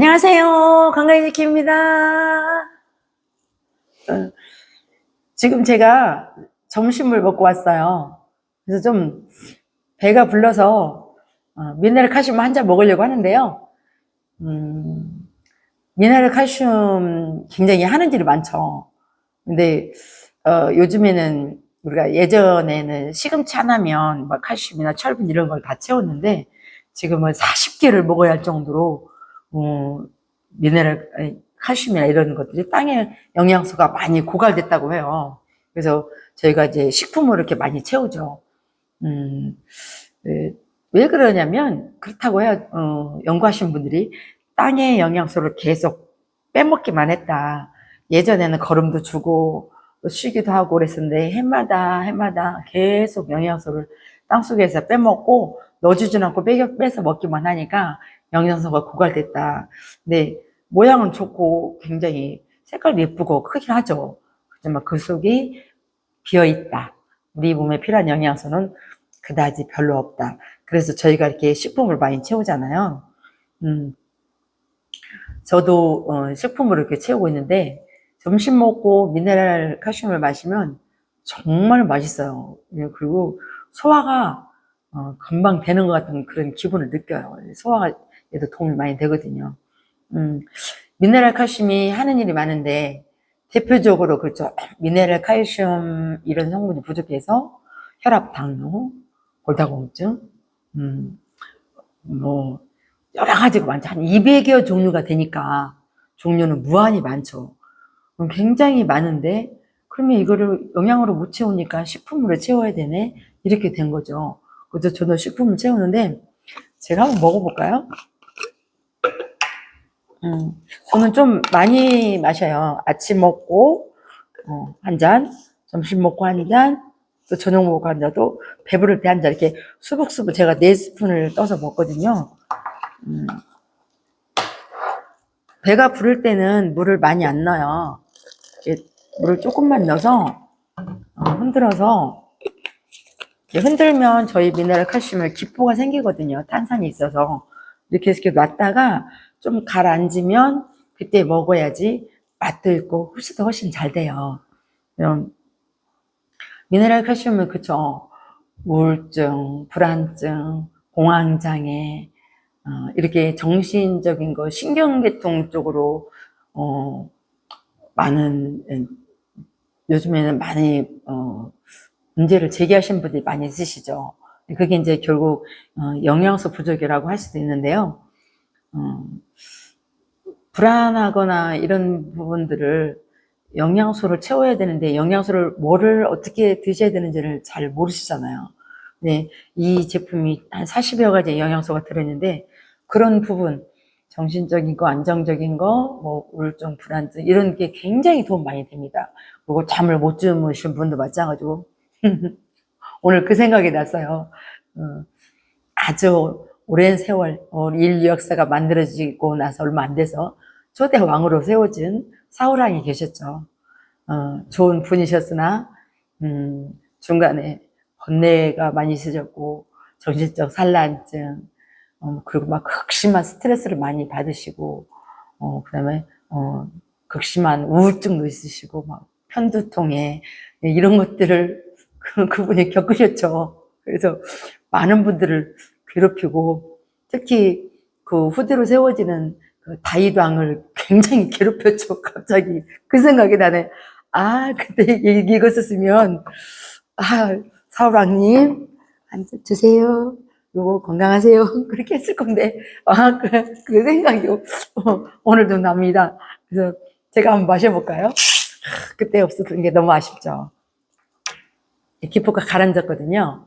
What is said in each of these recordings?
안녕하세요. 건강해지키입니다. 어, 지금 제가 점심을 먹고 왔어요. 그래서 좀 배가 불러서 어, 미네랄 칼슘 한 잔 먹으려고 하는데요. 음, 미네랄 칼슘 굉장히 하는 일이 많죠. 근데 어, 요즘에는 우리가 예전에는 시금치 하나면 막 칼슘이나 철분 이런 걸 다 채웠는데 지금은 40개를 먹어야 할 정도로 어, 미네랄, 칼슘이나 이런 것들이 땅에 영양소가 많이 고갈됐다고 해요. 그래서 저희가 이제 식품으로 이렇게 많이 채우죠. 음, 왜, 왜 그러냐면, 그렇다고 해요. 어, 연구하신 분들이 땅의 영양소를 계속 빼먹기만 했다. 예전에는 거름도 주고, 또 쉬기도 하고 그랬었는데, 해마다, 해마다 계속 영양소를 땅속에서 빼먹고, 넣어주진 않고 빼, 빼서 먹기만 하니까, 영양소가 고갈됐다. 근데 모양은 좋고 굉장히 색깔도 예쁘고 크긴 하죠. 하지만 그 속이 비어 있다. 우리 몸에 필요한 영양소는 그다지 별로 없다. 그래서 저희가 이렇게 식품을 많이 채우잖아요. 음, 저도 어, 식품으로 이렇게 채우고 있는데 점심 먹고 미네랄 칼슘을 마시면 정말 맛있어요. 예, 그리고 소화가 어, 금방 되는 것 같은 그런 기분을 느껴요. 소화가 얘도 도움이 많이 되거든요. 음, 미네랄 칼슘이 하는 일이 많은데, 대표적으로 그렇죠. 미네랄 칼슘 이런 성분이 부족해서 혈압, 당뇨, 골다공증, 음, 뭐, 여러 가지가 많죠. 한 200여 종류가 되니까, 종류는 무한히 많죠. 굉장히 많은데, 그러면 이거를 영양으로 못 채우니까 식품으로 채워야 되네? 이렇게 된 거죠. 그래서 저도 식품을 채우는데, 제가 한번 먹어볼까요? 음, 저는 좀 많이 마셔요. 아침 먹고, 어, 한 잔, 점심 먹고 한 잔, 또 저녁 먹고 한 잔, 또 배부를 때 한 잔, 이렇게 수북수북 제가 네 스푼을 떠서 먹거든요. 음, 배가 부를 때는 물을 많이 안 넣어요. 물을 조금만 넣어서, 어, 흔들어서, 흔들면 저희 미네랄 칼슘을 기포가 생기거든요. 탄산이 있어서. 이렇게 이렇게 놨다가 좀 가라앉으면 그때 먹어야지 맛도 있고 흡수도 훨씬 잘 돼요. 그럼 미네랄 칼슘은 그쵸. 우울증, 불안증, 공황장애, 어, 이렇게 정신적인 거, 신경계통 쪽으로, 어, 많은, 음, 요즘에는 많이, 어, 문제를 제기하신 분들이 많이 있으시죠. 그게 이제 결국, 어, 영양소 부족이라고 할 수도 있는데요. 어, 불안하거나 이런 부분들을 영양소를 채워야 되는데 영양소를 뭐를 어떻게 드셔야 되는지를 잘 모르시잖아요. 네, 이 제품이 한 40여 가지 영양소가 들어있는데 그런 부분, 정신적인 거, 안정적인 거, 뭐 우울증, 불안증 이런 게 굉장히 도움 많이 됩니다. 그리고 잠을 못 주무신 분도 마찬가지고 오늘 그 생각이 났어요. 어, 아주 오랜 세월, 어, 인류 역사가 만들어지고 나서 얼마 안 돼서 초대 왕으로 세워진 사우랑이 계셨죠. 어, 좋은 분이셨으나, 음, 중간에 번뇌가 많이 있으셨고, 정신적 산란증, 어, 그리고 막 극심한 스트레스를 많이 받으시고, 어, 그 다음에, 어, 극심한 우울증도 있으시고, 막 편두통에, 예, 이런 것들을 그, 그분이 겪으셨죠. 그래서 많은 분들을 괴롭히고 특히 그 후대로 세워지는 그 다이왕을 굉장히 괴롭혔죠. 갑자기 그 생각이 나네. 아 그때 이- 이거 썼으면 아 사우랑님 한잔 드세요. 요거 건강하세요. 그렇게 했을 건데 아 그 그 생각이 어, 오늘도 납니다. 그래서 제가 한번 마셔볼까요? 그때 없었던 게 너무 아쉽죠. 기포가 가라앉았거든요.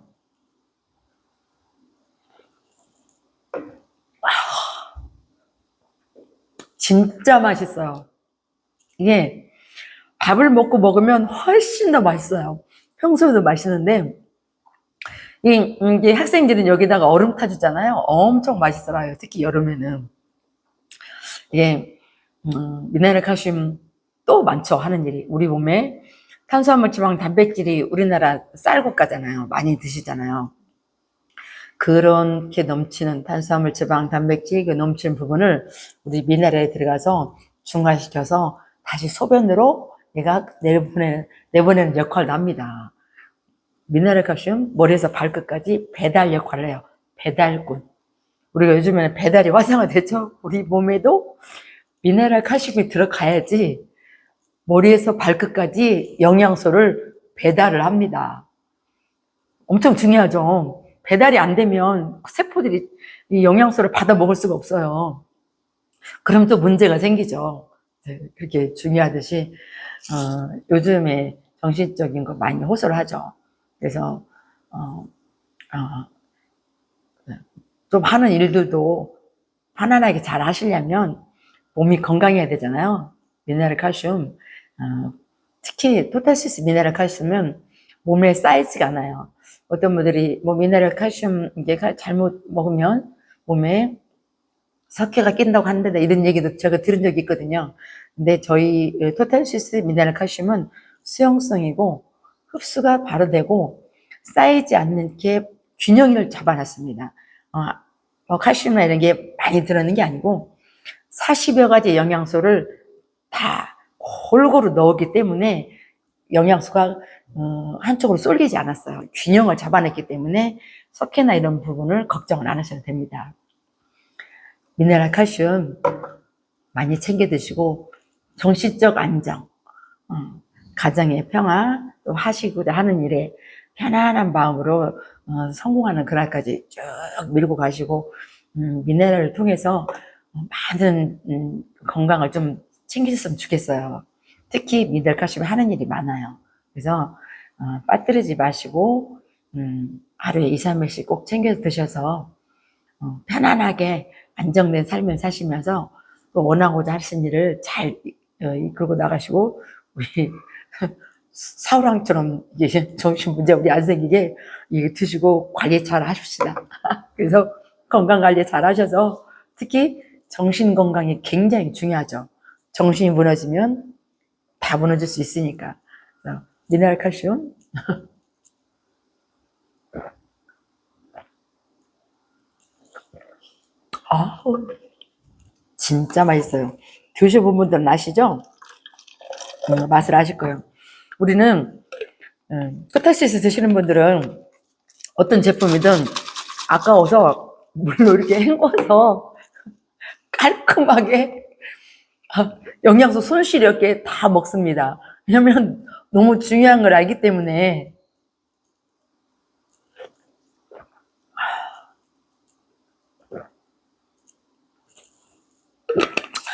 진짜 맛있어요. 이게 밥을 먹고 먹으면 훨씬 더 맛있어요. 평소에도 맛있는데, 이, 이게 학생들은 여기다가 얼음 타주잖아요. 엄청 맛있어요. 특히 여름에는. 이게, 음, 미네랄 칼슘 또 많죠. 하는 일이. 우리 몸에 탄수화물, 지방, 단백질이 우리나라 쌀국가잖아요. 많이 드시잖아요. 그렇게 넘치는 탄수화물, 지방, 단백질 그 넘치는 부분을 우리 미네랄에 들어가서 중화시켜서 다시 소변으로 얘가 내보내는, 내보내는 역할을 합니다. 미네랄 칼슘 머리에서 발끝까지 배달 역할을 해요. 배달꾼. 우리가 요즘에는 배달이 활성화됐죠? 우리 몸에도 미네랄 칼슘이 들어가야지 머리에서 발끝까지 영양소를 배달을 합니다. 엄청 중요하죠. 배달이 안 되면 세포들이 이 영양소를 받아 먹을 수가 없어요. 그럼 또 문제가 생기죠. 네, 그렇게 중요하듯이 어, 요즘에 정신적인 거 많이 호소를 하죠. 그래서 어, 어, 좀 하는 일들도 편안하게 잘 하시려면 몸이 건강해야 되잖아요. 미네랄 칼슘, 어, 특히 토탈시스 미네랄 칼슘은 몸에 쌓이지가 않아요. 어떤 분들이 뭐 미네랄 칼슘 이게 가- 잘못 먹으면 몸에 석회가 낀다고 하는데 이런 얘기도 제가 들은 적이 있거든요. 근데 저희 토탈시스 미네랄 칼슘은 수용성이고 흡수가 바로 되고 쌓이지 않는 게 균형을 잡아놨습니다. 어, 뭐 칼슘이나 이런 게 많이 들어있는 게 아니고 40여 가지 영양소를 다 골고루 넣었기 때문에 영양소가 어, 한쪽으로 쏠리지 않았어요. 균형을 잡아냈기 때문에 석회나 이런 부분을 걱정을 안 하셔도 됩니다. 미네랄 칼슘 많이 챙겨 드시고 정신적 안정, 어, 가정의 평화, 또 하시고자 하는 일에 편안한 마음으로 어, 성공하는 그날까지 쭉 밀고 가시고 음, 미네랄을 통해서 많은 음, 건강을 좀 챙기셨으면 좋겠어요. 특히 미네랄 칼슘이 하는 일이 많아요. 그래서 어, 빠뜨리지 마시고 음, 하루에 2, 3일씩 꼭 챙겨 드셔서 어, 편안하게 안정된 삶을 사시면서 또 원하고자 하신 일을 잘 어, 이끌고 나가시고 우리 사우랑처럼 정신 문제 우리 안 생기게 이거 드시고 관리 잘 하십시다. 그래서 건강 관리 잘 하셔서 특히 정신 건강이 굉장히 중요하죠. 정신이 무너지면 다 무너질 수 있으니까. 미네랄 칼슘. 아우, 진짜 맛있어요. 드셔본 분들은 아시죠? 음, 맛을 아실 거예요. 우리는 음, 포타시스 드시는 분들은 어떤 제품이든 아까워서 물로 이렇게 헹궈서 깔끔하게 아, 영양소 손실 없게 다 먹습니다. 왜냐면 너무 중요한 걸 알기 때문에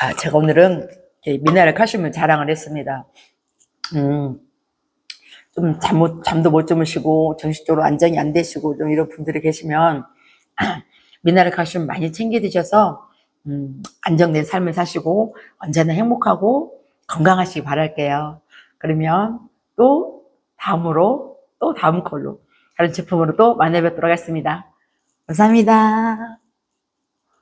아, 제가 오늘은 이 미네랄 칼슘을 자랑을 했습니다. 음, 좀 잠 못, 잠도 못 주무시고 정신적으로 안정이 안 되시고 좀 이런 분들이 계시면 미네랄 칼슘 많이 챙겨 드셔서 음, 안정된 삶을 사시고 언제나 행복하고 건강하시기 바랄게요. 그러면 또 다음으로 또 다음 걸로 다른 제품으로 또 만나 뵙도록 하겠습니다. 감사합니다.